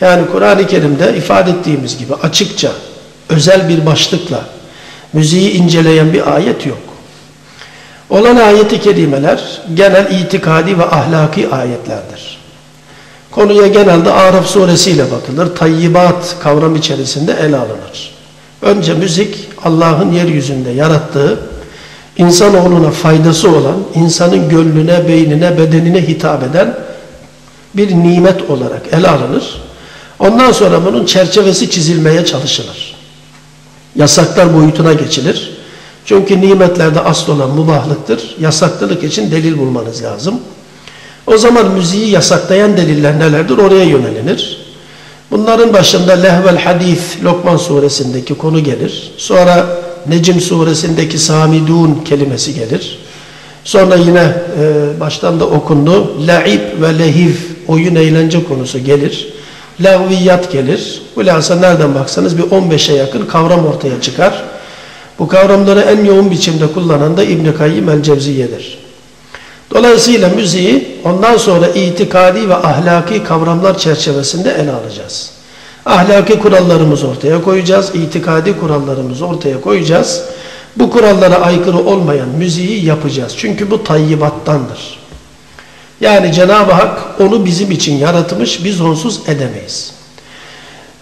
Yani Kur'an-ı Kerim'de ifade ettiğimiz gibi açıkça, özel bir başlıkla müziği inceleyen bir ayet yok. Olan ayeti kerimeler genel itikadi ve ahlaki ayetlerdir. Konuya genelde Araf suresiyle bakılır. Tayyibat kavram içerisinde ele alınır. Önce müzik Allah'ın yeryüzünde yarattığı insanoğluna faydası olan, insanın gönlüne, beynine, bedenine hitap eden bir nimet olarak ele alınır. Ondan sonra bunun çerçevesi çizilmeye çalışılır. Yasaklar boyutuna geçilir. Çünkü nimetlerde asıl olan mubahlıktır. Yasaklılık için delil bulmanız lazım. O zaman müziği yasaklayan deliller nelerdir? Oraya yönelinir. Bunların başında lehvel hadis Lokman suresindeki konu gelir. Sonra Necim suresindeki samidun kelimesi gelir. Sonra yine e, baştan da okundu. Laib ve lehiv oyun eğlence konusu gelir. Lagviyat gelir. Hulasa nereden baksanız bir 15'e yakın kavram ortaya çıkar. Bu kavramları en yoğun biçimde kullanan da İbn-i Kayyim el-Cevziye'dir. Dolayısıyla müziği ondan sonra itikadi ve ahlaki kavramlar çerçevesinde ele alacağız. Ahlaki kurallarımızı ortaya koyacağız, itikadi kurallarımızı ortaya koyacağız. Bu kurallara aykırı olmayan müziği yapacağız. Çünkü bu tayyibattandır. Yani Cenab-ı Hak onu bizim için yaratmış, biz onsuz edemeyiz.